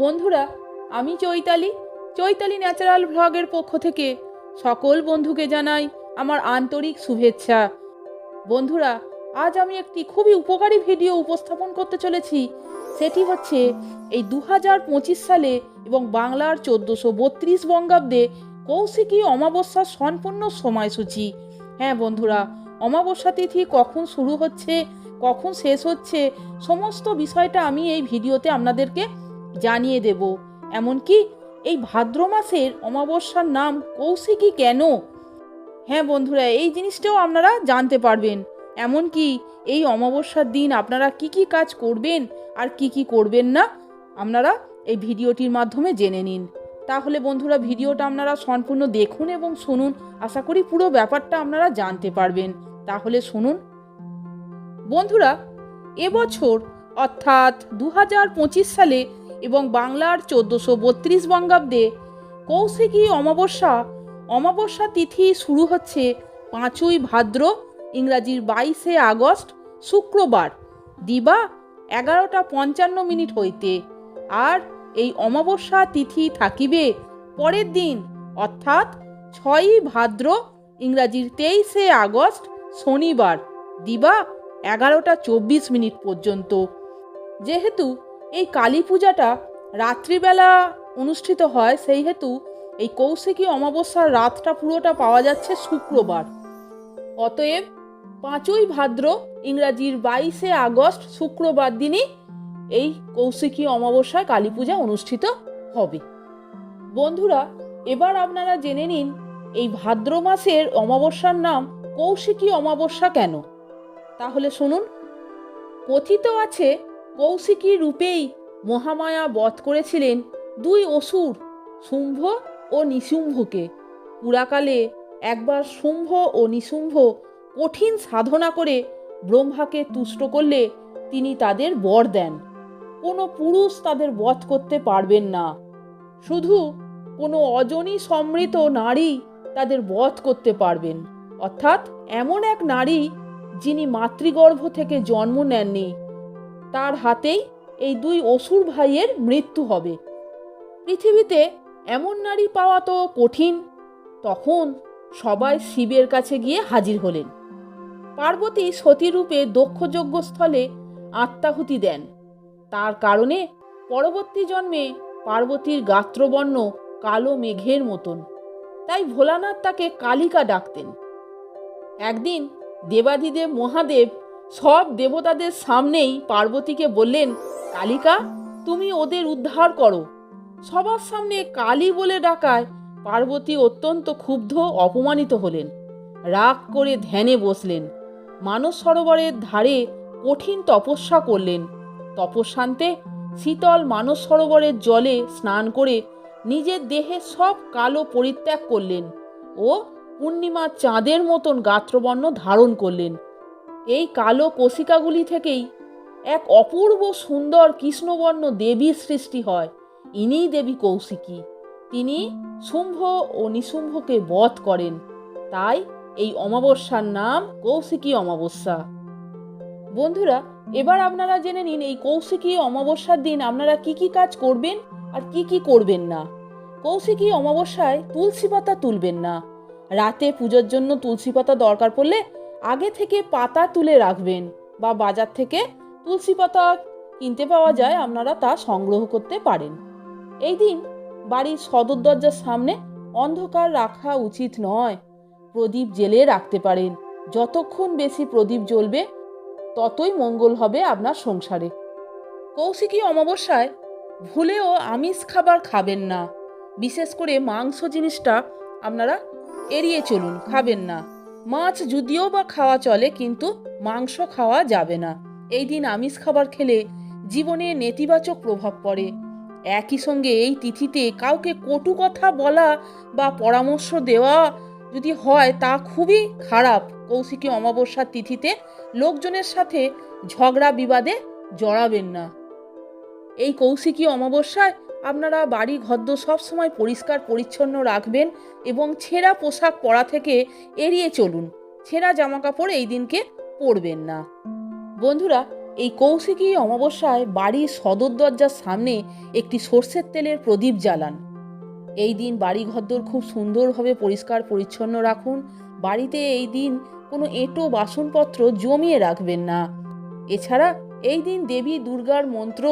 বন্ধুরা, আমি চৈতালি। চৈতালি ন্যাচারাল ভ্লগের পক্ষ থেকে সকল বন্ধুকে জানাই আমার আন্তরিক শুভেচ্ছা। বন্ধুরা, আজ আমি একটি খুবই উপকারী ভিডিও উপস্থাপন করতে চলেছি। সেটি হচ্ছে এই দু সালে এবং বাংলার চোদ্দোশো বত্রিশ বঙ্গাব্দে কৌশিকী অমাবস্যার সম্পূর্ণ সময়সূচি। হ্যাঁ বন্ধুরা, অমাবস্যা তিথি কখন শুরু হচ্ছে, কখন শেষ হচ্ছে, সমস্ত বিষয়টা আমি এই ভিডিওতে আপনাদেরকে জানিয়ে দেব। এমনকি এই ভাদ্র মাসের অমাবস্যার নাম কৌশিকী কেন? হ্যাঁ বন্ধুরা, এই জিনিসটাও আপনারা জানতে পারবেন। এমনকি এই অমাবস্যার দিন আপনারা কি কি কাজ করবেন আর কি কি করবেন না, আপনারা এই ভিডিওটির মাধ্যমে জেনে নিন। তাহলে বন্ধুরা, ভিডিওটা আপনারা সম্পূর্ণ দেখুন এবং শুনুন। আশা করি পুরো ব্যাপারটা আপনারা জানতে পারবেন। তাহলে শুনুন। বন্ধুরা এবছর অর্থাৎ দু হাজার পঁচিশ সালে এবং বাংলার চোদ্দোশো বত্রিশ বঙ্গাব্দে কৌশিকী অমাবস্যা অমাবস্যা তিথি শুরু হচ্ছে পাঁচই ভাদ্র, ইংরাজির বাইশে আগস্ট, শুক্রবার। দিবা এগারোটা পঞ্চান্ন মিনিট হইতে। আর এই অমাবস্যা তিথি থাকিবে পরের দিন, অর্থাৎ ছয়ই ভাদ্র, ইংরাজির তেইশে আগস্ট, শনিবার। দিবা এগারোটা চব্বিশ মিনিট পর্যন্ত। যেহেতু এই কালী পূজাটা রাত্রিবেলা অনুষ্ঠিত হয়, সেই হেতু এই কৌশিকী অমাবস্যার রাতটা পুরোটা পাওয়া যাচ্ছে শুক্রবার। অতএব পাঁচই ভাদ্র ইংরাজির বাইশে আগস্ট শুক্রবার দিনই এই কৌশিকী অমাবস্যায় কালী পূজা অনুষ্ঠিত হবে। বন্ধুরা, এবার আপনারা জেনে নিন এই ভাদ্র মাসের অমাবস্যার নাম কৌশিকী অমাবস্যা কেন? তাহলে শুনুন। কথিত আছে কৌশিকী রূপেই মহামায়া বধ করেছিলেন দুই অসুর, শুম্ভ ও নিশুম্ভকে। পুরাকালে একবার শুম্ভ ও নিশুম্ভ কঠিন সাধনা করে ব্রহ্মাকে তুষ্ট করলে তিনি তাদের বর দেন। কোনো পুরুষ তাদের বধ করতে পারবেন না। শুধু কোনো অজনী সমৃত নারী তাদের বধ করতে পারবেন। অর্থাৎ এমন এক নারী যিনি মাতৃগর্ভ থেকে জন্ম নেননি তার হাতেই এই দুই অসুর ভাইয়ের মৃত্যু হবে। পৃথিবীতে এমন নারী পাওয়া তো কঠিন। তখন সবাই শিবের কাছে গিয়ে হাজির হলেন। পার্বতী সতীরূপে দক্ষযজ্ঞ স্থলে আত্মাহুতি দেন। তার কারণে পরবর্তী জন্মে পার্বতীর গাত্রবর্ণ কালো মেঘের মতন। তাই ভোলানাথ তাকে কালিকা ডাকতেন। একদিন দেবাদিদেব মহাদেব সব দেবতাদের সামনেই পার্বতীকে বললেন, কালিকা, তুমি ওদের উদ্ধার করো। সবার সামনে কালী বলে ডাকায় পার্বতী অত্যন্ত ক্ষুব্ধ, অপমানিত হলেন। রাগ করে ধ্যানে বসলেন। মানস সরোবরের ধারে কঠিন তপস্যা করলেন। তপস্যান্তে শীতল মানস সরোবরের জলে স্নান করে নিজের দেহে সব কালো পরিত্যাগ করলেন ও পূর্ণিমা চাঁদের মতন গাত্রবর্ণ ধারণ করলেন। এই কালো কোশিকাগুলি থেকেই এক অপূর্ব সুন্দর কৃষ্ণবর্ণ দেবীর সৃষ্টি হয়। ইনিই দেবী কৌশিকী। তিনি শুম্ভ ও নিশুম্ভকে বধ করেন। তাই এই অমাবস্যার নাম কৌশিকী অমাবস্যা। বন্ধুরা, এবার আপনারা জেনে নিন এই কৌশিকী অমাবস্যার দিন আপনারা কি কি কাজ করবেন আর কি কি করবেন না। কৌশিকী অমাবস্যায় তুলসী পাতা তুলবেন না। রাতে পুজোর জন্য তুলসী পাতা দরকার পড়লে আগে থেকে পাতা তুলে রাখবেন বা বাজার থেকে তুলসী পাতা কিনতে পাওয়া যায়, আপনারা তা সংগ্রহ করতে পারেন। এই দিন বাড়ির সদর দরজার সামনে অন্ধকার রাখা উচিত নয়। প্রদীপ জেলে রাখতে পারেন। যতক্ষণ বেশি প্রদীপ জ্বলবে, ততই মঙ্গল হবে আপনার সংসারে। কৌশিকী অমাবস্যায় ভুলেও আমিষ খাবার খাবেন না। বিশেষ করে মাংস জিনিসটা আপনারা এড়িয়ে চলুন, খাবেন না। মাছ যদিও বা খাওয়া চলে, কিন্তু মাংস খাওয়া যাবে না। এই দিন আমিষ খাবার খেলে জীবনে নেতিবাচক প্রভাব পড়ে। একই সঙ্গে এই তিথিতে কাউকে কটু কথা বলা বা পরামর্শ দেওয়া যদি হয়, তা খুবই খারাপ। কৌশিকী অমাবস্যার তিথিতে লোকজনের সাথে ঝগড়া বিবাদে জড়াবেন না। এই কৌশিকী অমাবস্যায় আপনারা বাড়ি ঘদ্দ সবসময় পরিষ্কার পরিচ্ছন্ন রাখবেন এবং ছেঁড়া পোশাক পরা থেকে এড়িয়ে চলুন। ছেঁড়া জামা কাপড় এই দিনকে পরবেন না। বন্ধুরা, এই কৌশিকী অমাবস্যায় বাড়ির সদর দরজার সামনে একটি সর্ষের তেলের প্রদীপ জ্বালান। এই দিন বাড়ি ঘরদোর খুব সুন্দরভাবে পরিষ্কার পরিচ্ছন্ন রাখুন। বাড়িতে এই দিন কোনো এঁটো বাসনপত্র জমিয়ে রাখবেন না। এছাড়া এই দিন দেবী দুর্গার মন্ত্র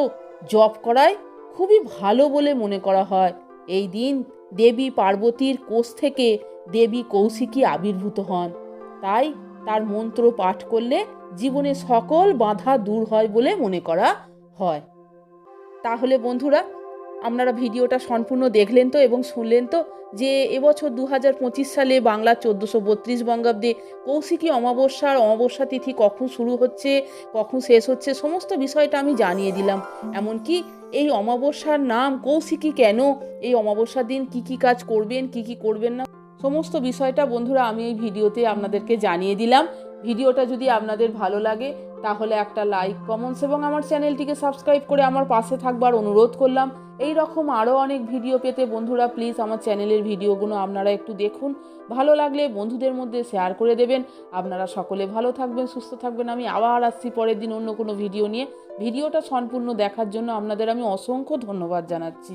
জপ করায় খুবই ভালো বলে মনে করা হয়। এই দিন দেবী পার্বতীর কোষ থেকে দেবী কৌশিকী আবির্ভূত হন। তাই তার মন্ত্র পাঠ করলে জীবনে সকল বাধা দূর হয় বলে মনে করা হয়। তাহলে বন্ধুরা আপনারা ভিডিওটা সম্পূর্ণ দেখলেন তো এবং শুনলেন তো যে এবছর দু হাজার পঁচিশ সালে বাংলা চোদ্দোশো বত্রিশ বঙ্গাব্দে কৌশিকী অমাবস্যার অমাবস্যা তিথি কখন শুরু হচ্ছে, কখন শেষ হচ্ছে, সমস্ত বিষয়টা আমি জানিয়ে দিলাম। এমনকি এই অমাবস্যার নাম কৌশিকী কেন? এই অমাবস্যার দিন কি কি কাজ করবেন, কি কি করবেন না? সমস্ত বিষয়টা বন্ধুরা আমি এই ভিডিওতে আপনাদেরকে জানিয়ে দিলাম। ভিডিওটা যদি আপনাদের ভালো লাগে, তাহলে একটা লাইক, কমেন্টস এবং আমার চ্যানেলটিকে সাবস্ক্রাইব করে আমার পাশে থাকবার অনুরোধ করলাম। এই রকম আরও অনেক ভিডিও পেতে বন্ধুরা প্লিজ আমার চ্যানেলের ভিডিওগুলো আপনারা একটু দেখুন। ভালো লাগলে বন্ধুদের মধ্যে শেয়ার করে দেবেন। আপনারা সকলে ভালো থাকবেন, সুস্থ থাকবেন। আমি আবার আসছি পরের দিন অন্য কোনো ভিডিও নিয়ে। ভিডিওটা সম্পূর্ণ দেখার জন্য আপনাদের আমি অসংখ্য ধন্যবাদ জানাচ্ছি।